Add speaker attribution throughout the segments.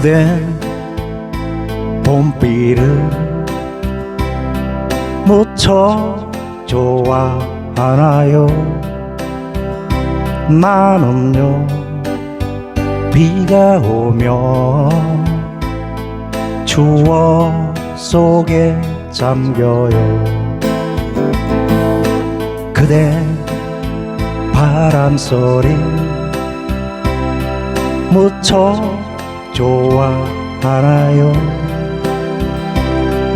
Speaker 1: 그대 봄비를 무척 좋아하나요? 나는요 비가 오면 추억 속에 잠겨요. 그대 바람 소리 무척 좋아하나요.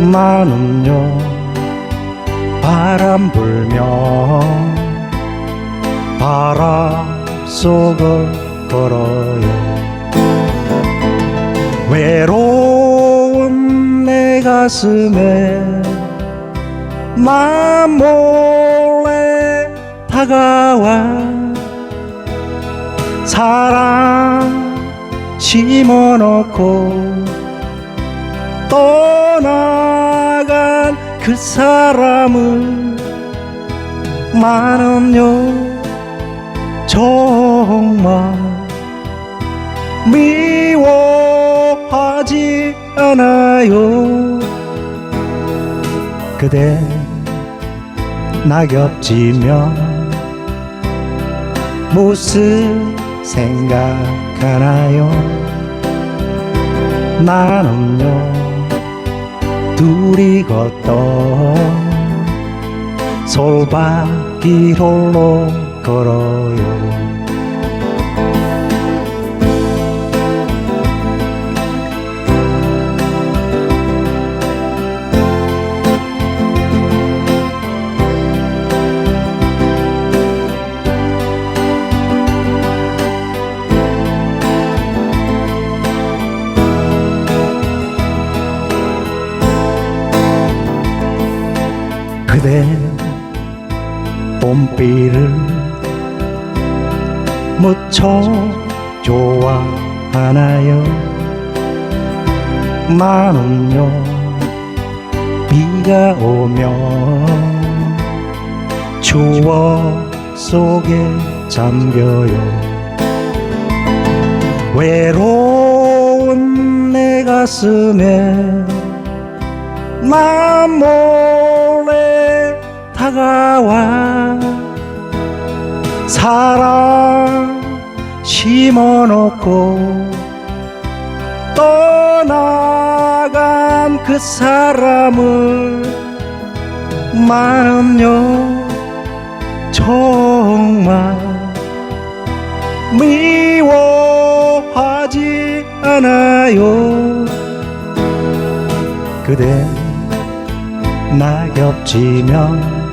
Speaker 1: 나는요 바람 불면 바람 속을 걸어요. 외로운 내 가슴에 맘 몰래 다가와. 사랑 심어놓고 떠나간 그 사람을 나는요 정말 미워하지 않아요. 그대 낙엽 지면 무슨 생각하나요? 나는요 둘이 걷던 솔밭길 홀로 걸어요 그대 봄비를 무척 좋아하나요? 나는요 비가 오면 추억 속에 잠겨요. 외로운 내 가슴에 맘 몰래 다가와 사랑 심어놓고 떠나간 그 사람을 나는요 정말 미워하지 않아요. 그대 낙엽지면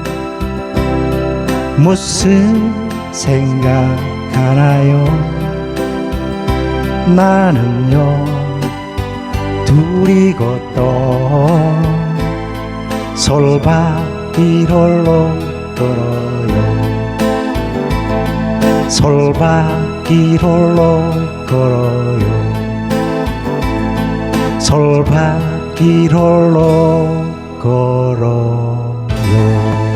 Speaker 1: 무슨 생각하나요? 나는요 둘이 걷던 솔밭길 홀로 걸어요. 솔밭길 홀로 걸어요. 솔밭길 홀로 걸어요